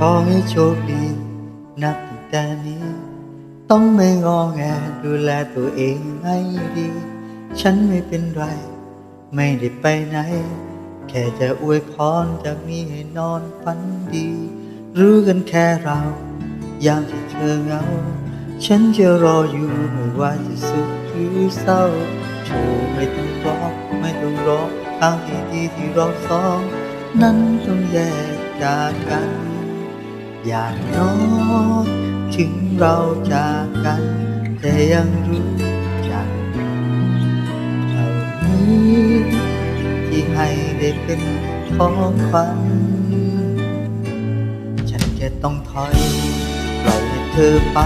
ขอให้โชคดี นับตั้งแต่นี้ ต้องไม่งอแงดูแลตัวเองให้ดี ฉันไม่เป็นไร ไม่ได้ไปไหน แค่จะอวยพรจะมีให้นอนฝันดี รู้กันแค่เรา ยามที่เธอเหงา ฉันจะรออยู่ไม่ว่าจะสุขหรือเศร้าโชว์ไม่ต้องรอไม่ต้องรอทางที่ดีที่เราสอง นั้นต้องแยกจากกัน อย่างน้อยถึงเราจากกัน แต่ยังรู้จักเท่านี้ที่ให้ได้เป็นของขวัญฉันแค่ต้องถอยปล่อยให้เธอไป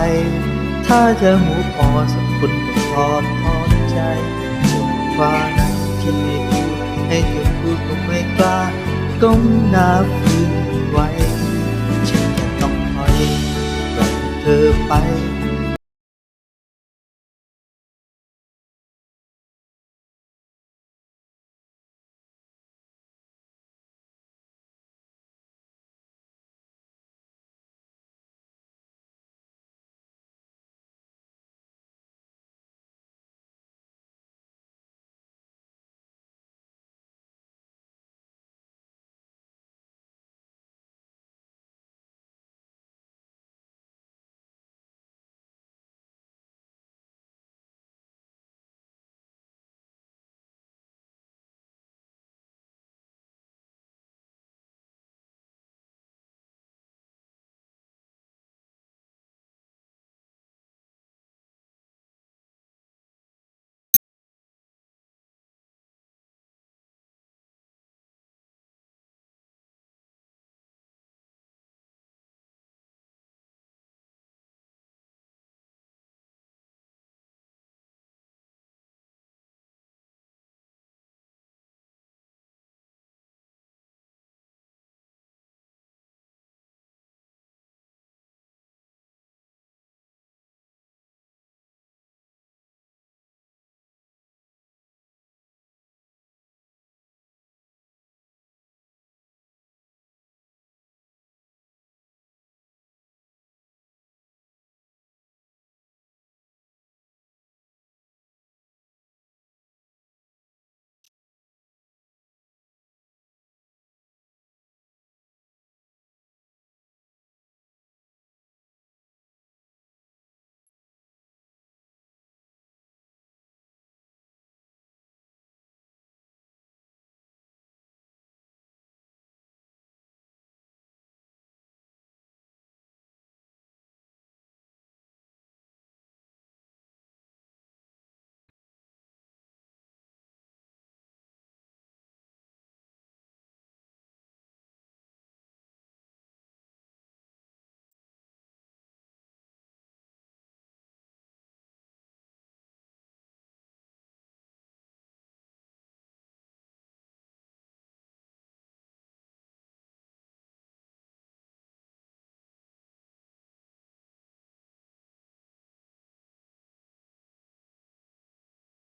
ถ้าจะมูฟอสักคนก็พอทอดใจจนกว่านั้นฉันไม่พูดให้เธอพูดก็ไม่กล้าก้มหน้าฝืนไว้ 白。